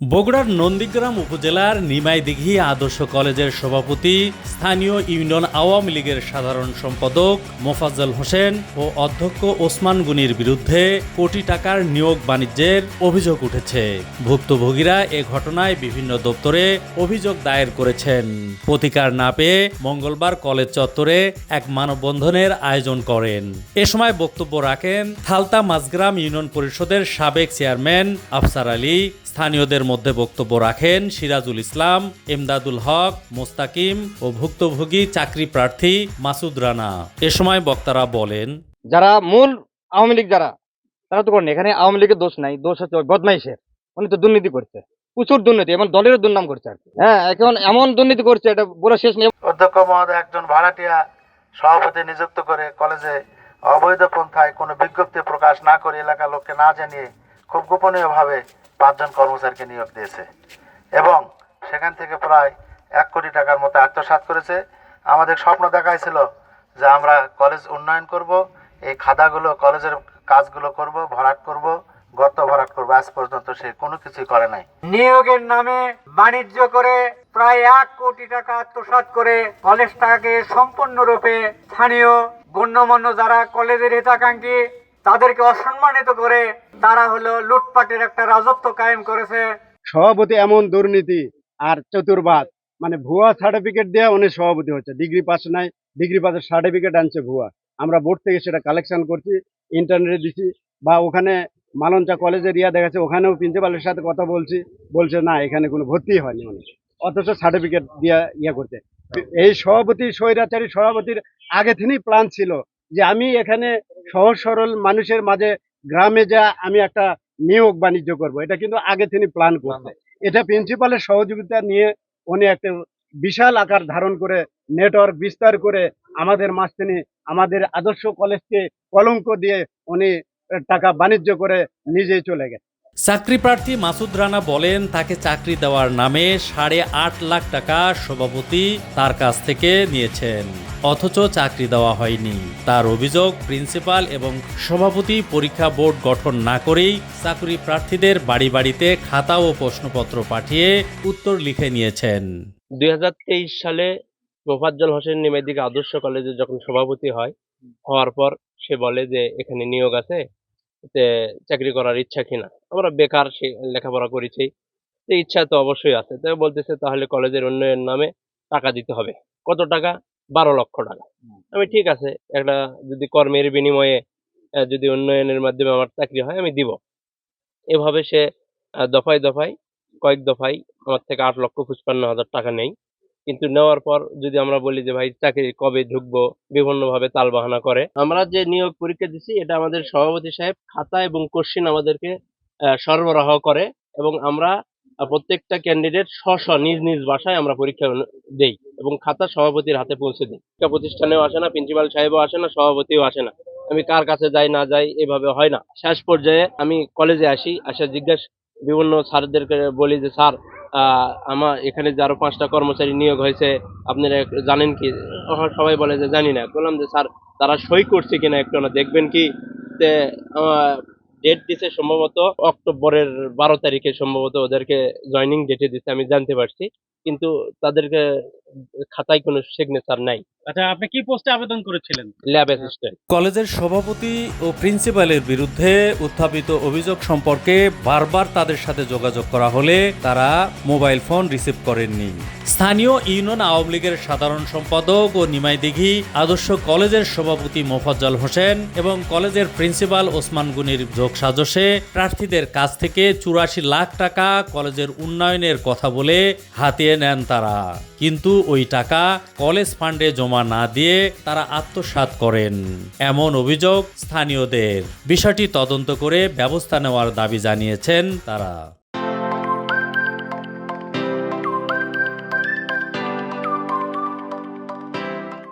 বগুড়ার নন্দীগ্রাম উপজেলার নিমাইদিঘি আদর্শ কলেজের সভাপতি, স্থানীয় ইউনিয়ন আওয়ামী লীগের সাধারণ সম্পাদক মোফাজ্জল হোসেন ও অধ্যক্ষ ওসমান গুনির বিরুদ্ধে কোটি টাকার নিয়োগ বাণিজ্যের অভিযোগ উঠেছে। ভুক্তভোগীরা এ ঘটনায় বিভিন্ন দপ্তরে অভিযোগ দায়ের করেছেন। প্রতিকার না পেয়ে মঙ্গলবার কলেজ চত্বরে এক মানববন্ধনের আয়োজন করেন। এ সময় বক্তব্য রাখেন থালতা মাঝগ্রাম ইউনিয়ন পরিষদের সাবেক চেয়ারম্যান আফসার আলী, স্থানীয়দের মধ্যে বক্তব্য রাখেন সিরাজুল ইসলাম এমদাদুল হক মোস্তাকিম ও ভুক্তভোগী চাকরি প্রার্থী মাসুদ রানা। এ সময় বক্তারা বলেন যারা মূল আওয়ামী লীগ যারা তারা তো করেন এখানে আওয়ামী লীগের দোষ নাই। দোষ হচ্ছে বদমাইশের। উনি তো দুর্নীতি করছে। প্রচুর দুর্নীতি এবং দলের দুর্নাম করছে আর হ্যাঁ এখন এমন দুর্নীতি করছে এটা বলে শেষ নেই। অধ্যক্ষ মহোদয় একজন ভাড়াটিয়া সভাপতি নিযুক্ত করে কলেজে অবৈধ পন্থায় কোনো বিজ্ঞপ্তি প্রকাশ না করে এলাকার লোককে না জানিয়ে খুব গোপনীয়ভাবে পাঁচজন কর্মচারীকে নিয়োগ দিয়েছে। এবং সেখান থেকে প্রায় এক কোটি টাকার মতো আত্মসাৎ করেছে। আমাদের স্বপ্ন দেখাইছিল যে আমরা কলেজ উন্নয়ন করব, এই খাদাগুলো, কলেজের কাজগুলো করব, ভরাট করব, গর্ত ভরাট করব। আজ পর্যন্ত সে কোনো কিছুই করে নাই। নিয়োগের নামে বাণিজ্য করে প্রায় এক কোটি টাকা আত্মসাৎ করে কলেজটাকে সম্পূর্ণরূপে স্থানীয় গণ্যমান্য যারা কলেজের হিতাকাঙ্ক্ষী তাদেরকে অসম্মানিত করে তারা হলো লুটপাটের একটা রাজত্ব কায়েম করেছে। সভাপতি এমন দুর্নীতি আর চতুর্বাদ। মানে ভুয়া সার্টিফিকেট দিয়ে উনি সভাপতি হচ্ছে। ডিগ্রি পাস নাই, ডিগ্রি পাসের সার্টিফিকেট আনছে ভুয়া। আমরা বোর্ড থেকে সেটা কালেকশন করছি ইন্টারনেটে দিছি বা ওখানে মালঞ্চা কলেজের ইয়া দেখাচ্ছে, ওখানেও প্রিন্সিপালের সাথে কথা বলছি, বলছে না, এখানে কোনো ভর্তি হয়নি মানে অথচ সার্টিফিকেট দিয়ে ইয়া করতে এই সভাপতি, স্বৈরাচারী সভাপতির আগে থেকেই প্ল্যান ছিল যে আমি এখানে সহজ সরল মানুষের মাঝে গ্রামে যা আমি একটা নিয়োগ বাণিজ্য করব। এটা কিন্তু আগে তিনি প্ল্যান করতেন। এটা প্রিন্সিপালের সহযোগিতা নিয়ে উনি একটা বিশাল আকার ধারণ করে নেটওয়ার্ক বিস্তার করে আমাদের মাঝখানে আমাদের আদর্শ কলেজকে কলঙ্ক দিয়ে উনি টাকা বাণিজ্য করে নিজেই চলে গেছে চাকরি প্রার্থী মাসুদ রানা বলেন, তাকে চাকরি দেওয়ার নামে সাড়ে আট লাখ টাকা সভাপতি তার কাছ থেকে নিয়েছেন। অথচ চাকরি দেওয়া হয়নি। তার অভিযোগ, প্রিন্সিপাল এবং সভাপতি পরীক্ষা বোর্ড গঠন না করেই চাকরি প্রার্থীদের বাড়ি বাড়িতে খাতা ও প্রশ্নপত্র পাঠিয়ে উত্তর লিখে নিয়েছেন। দুই হাজার তেইশ সালে মোফাজ্জল হোসেন নিমেদিকে আদর্শ কলেজে যখন সভাপতি হয়, হওয়ার পর সে বলে যে, এখানে নিয়োগ আছে চাকরি করার ইচ্ছা কিনা। আমরা বেকার সে লেখাপড়া করেছি। তো ইচ্ছা তো অবশ্যই আছে। তো বলতেছে তাহলে কলেজের উন্নয়ন নামে টাকা দিতে হবে। কত টাকা? বারো লক্ষ টাকা। আমি ঠিক আছে একটা যদি কর্মের বিনিময়ে যদি উন্নয়নের মাধ্যমে আমার চাকরি হয় আমি দিব। এভাবে সে দফায় দফায় কয়েক দফায় আমার থেকে আট লক্ষ পঁচপান্ন হাজার টাকা নেই। কিন্তু নেওয়ার পর যদি আমরা বলি যে, ভাই, চাকরি কবে ঢুকবো? বিভিন্ন ভাবে তাল বাহানা করে। আমরা যে নিয়োগ পরীক্ষা দিচ্ছি এটা আমাদের সভাপতি সাহেব খাতা এবং কোশ্চিন আমাদেরকে সরবরাহ করে এবং আমরা প্রত্যেকটা ক্যান্ডিডেট স্ব স্ব নিজ নিজ বাসায় আমরা পরীক্ষা দেই এবং খাতা সভাপতির হাতে পৌঁছে দিই। শিক্ষা প্রতিষ্ঠানেও আসে না, প্রিন্সিপাল সাহেবও আসে না, সভাপতিও আসে না। আমি কার কাছে যাই, না যাই, এভাবে হয় না। শেষ পর্যায়ে আমি কলেজে আসি, আসা জিজ্ঞেস বিভিন্ন স্যারদেরকে বলি যে, স্যার আমার এখানে যারো পাঁচটা কর্মচারী নিয়োগ হয়েছে, আপনারা জানেন কি? সবাই বলে যে জানি না। বললাম যে, স্যার, তারা সই করছে কিনা একটু না দেখবেন কি? ডেট দিছে সম্ভবত অক্টোবরের বারো তারিখে সম্ভবত ওদেরকে জয়নিং ডেটে দিছে, আমি জানতে পারছি। কিন্তু তাদেরকে খাতায় কোনো সিগনেচার নাই। আচ্ছা আপনি কি পোস্টে আবেদন করেছিলেন? ল্যাব অ্যাসিস্ট্যান্ট কলেজের সভাপতি ও প্রিন্সিপালের বিরুদ্ধে উত্থাপিত অভিযোগ সম্পর্কে বারবার তাদের সাথে যোগাযোগ করা হলে তারা মোবাইল ফোন রিসিভ করেননি। স্থানীয় ইউনিয়ন আওয়ামী লীগের সাধারণ সম্পাদক ও নিমাইদিঘি আদর্শ কলেজের সভাপতি মোফাজ্জল হোসেন এবং কলেজের প্রিন্সিপাল ওসমান গুনির যোগ সাজসে প্রার্থীদের কাছ থেকে চুরাশি লাখ টাকা কলেজের উন্নয়নের কথা বলে হাতিয়ে নেন তারা। কিন্তু ওই টাকা কলেজ ফান্ডে জমা না দিয়ে তারা আত্মসাত করেন। এমন অভিযোগ স্থানীয়দের। বিষয়টি তদন্ত করে ব্যবস্থা নেওয়ার দাবি জানিয়েছেন তারা।